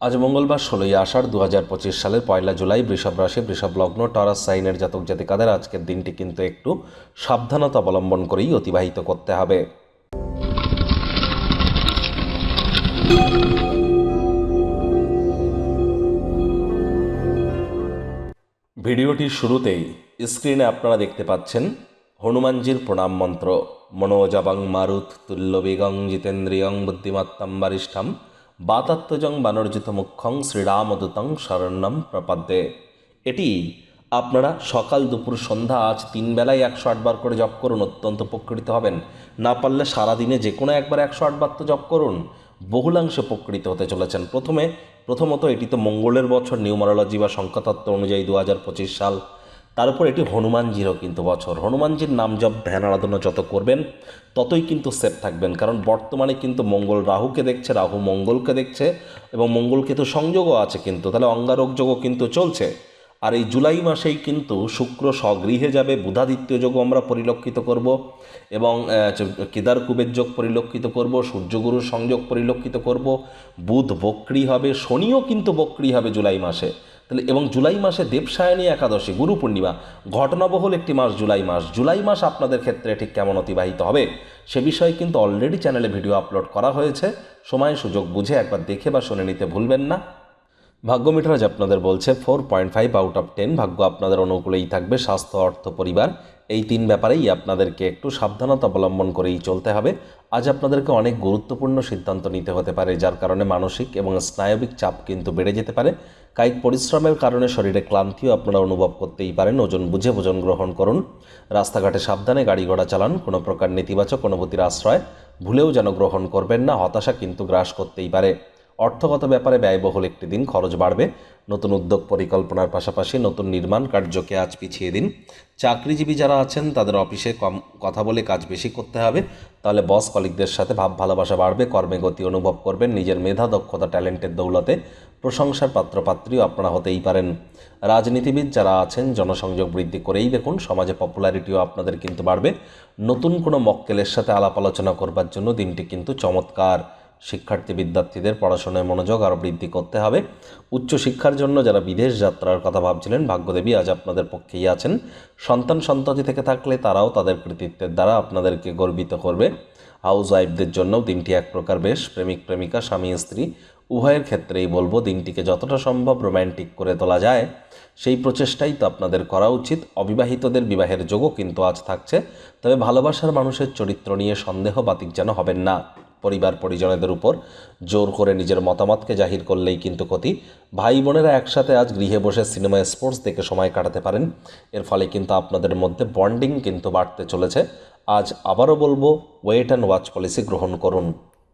আজ মঙ্গলবার ষোলোই আষাঢ় দু হাজার পঁচিশ সালের পয়লা জুলাই বৃষভ রাশি, বৃষভ লগ্ন, টরাস সাইনের জাতক জাতিকাদের আজকের দিনটি কিন্তু একটু সাবধানতা অবলম্বন করেই অতিবাহিত করতে হবে। ভিডিওটির শুরুতেই স্ক্রিনে আপনারা দেখতে পাচ্ছেন হনুমানজির প্রণাম মন্ত্র। মনোজবং মারুত তুল্য বেগং জিতেন্দ্রিয়ং বুদ্ধিমত্তম বারিষ্ঠাম। বাতাত্মজং বানর্জিত মুখ্যং শ্রীরামদূতং শরণ্যম প্রপদ্যে। এটি আপনারা সকাল দুপুর সন্ধ্যা আজ তিন বেলায় একশো আটবার করে জপ করুন, অত্যন্ত উপকৃত হবেন। না পারলে সারাদিনে যে কোনো একবার একশো আটবার তো জপ করুন। বহুলাংশে উপকৃত হতে চলেছেন। প্রথমে, প্রথমত এটি তো মঙ্গলের বছর, নিউমারোলজি বা সংখ্যাতত্ত্ব অনুযায়ী দু হাজার পঁচিশ সাল। তার উপর এটি হনুমানজিরও কিন্তু বছর। হনুমানজির নাম জপ, ধ্যান, আরাধনা যত করবেন, ততই কিন্তু সেফ থাকবেন। কারণ বর্তমানে কিন্তু মঙ্গল রাহুকে দেখছে, রাহু মঙ্গলকে দেখছে এবং মঙ্গলকে তো সংযোগও আছে কিন্তু, তাহলে অঙ্গারক যোগও কিন্তু চলছে। আর এই জুলাই মাসেই কিন্তু শুক্র স্বগৃহে যাবে, বুধাদিত্য যোগও আমরা পরিলক্ষিত করব এবং কেদার কুবের যোগ পরিলক্ষিত করব, সূর্যগুরুর সংযোগ পরিলক্ষিত করব। বুধ বক্রি হবে, শনিও কিন্তু বক্রি হবে জুলাই মাসে। তাহলে এবং জুলাই মাসে দেবসায়নী একাদশী, গুরু পূর্ণিমা, ঘটনাবহুল একটি মাস জুলাই মাস। জুলাই মাস আপনাদের ক্ষেত্রে ঠিক কেমন অতিবাহিত হবে সে বিষয়ে কিন্তু অলরেডি চ্যানেলে ভিডিও আপলোড করা হয়েছে। সময়, সুযোগ বুঝে একবার দেখে বা শুনে নিতে ভুলবেন না। ভাগ্য মিটার আজ আপনাদের বলছে four point five out of ten ভাগ্য আপনাদের অনুকূলেই থাকবে, স্বাস্থ্য, অর্থ, পরিবার, এই তিন ব্যাপারেই আপনাদেরকে একটু সাবধানতা অবলম্বন করেই চলতে হবে। আজ আপনাদেরকে অনেক গুরুত্বপূর্ণ সিদ্ধান্ত নিতে হতে পারে, যার কারণে মানসিক এবং স্নায়বিক চাপ কিন্তু বেড়ে যেতে পারে। কায়িক পরিশ্রমের কারণে শরীরে ক্লান্তিও আপনারা অনুভব করতেই পারেন। ওজন বুঝে ভোজন গ্রহণ করুন। রাস্তাঘাটে সাবধানে গাড়ি ঘোড়া চালান। কোনো প্রকার নেতিবাচক অনুভূতির আশ্রয় ভুলেও যেন গ্রহণ করবেন না, হতাশা কিন্তু গ্রাস করতেই পারে। অর্থগত ব্যাপারে ব্যয়বহুল একটি দিন, খরচ বাড়বে। নতুন উদ্যোগ পরিকল্পনার পাশাপাশি নতুন নির্মাণ কার্যকে আজ পিছিয়ে দিন। চাকরিজীবী যারা আছেন, তাদের অফিসে কম কথা বলে কাজ বেশি করতে হবে। তাহলে বস কলিকদের সাথে ভাব ভালোবাসা বাড়বে, কর্মে গতি অনুভব করবেন, নিজের মেধা, দক্ষতা, ট্যালেন্টের দৌলতে প্রশংসার পাত্রপাত্রীও আপনারা হতেই পারেন। রাজনীতিবিদ যারা আছেন, জনসংযোগ বৃদ্ধি করেই দেখুন, সমাজে পপুলারিটিও আপনাদের কিন্তু বাড়বে। নতুন কোনো মক্কেলের সাথে আলাপ আলোচনা করবার জন্য দিনটি কিন্তু চমৎকার। শিক্ষার্থী বিদ্যার্থীদের পড়াশোনায় মনোযোগ আরও বৃদ্ধি করতে হবে। উচ্চশিক্ষার জন্য যারা বিদেশ যাত্রার কথা ভাবছিলেন, ভাগ্যদেবী আজ আপনাদের পক্ষেই আছেন। সন্তান সন্ততি থেকে থাকলে তারাও তাদের কৃতিত্বের দ্বারা আপনাদেরকে গর্বিত করবে। হাউস ওয়াইফদের জন্যও দিনটি এক প্রকার বেশ। প্রেমিক, প্রেমিকা, স্বামী, স্ত্রী, উভয়ের ক্ষেত্রেই বলব, দিনটিকে যতটা সম্ভব রোম্যান্টিক করে তোলা যায়। সেই প্রচেষ্টাই তো আপনাদের করা উচিত। অবিবাহিতদের বিবাহের যোগও কিন্তু আজ থাকছে। তবে ভালোবাসার মানুষের চরিত্র নিয়ে সন্দেহ বাতিক যেন হবেন না। পরিবার পরিজনেদের উপর জোর করে নিজের মতামতকে জাহির করলেই কিন্তু ক্ষতি। ভাই বোনেরা একসাথে আজ গৃহে বসে সিনেমায় স্পোর্টস দেখে সময় কাটাতে পারেন। এর ফলে কিন্তু আপনাদের মধ্যে বন্ডিং কিন্তু বাড়তে চলেছে। আজ আবারও বলব, ওয়েট অ্যান্ড ওয়াচ পলিসি গ্রহণ করুন।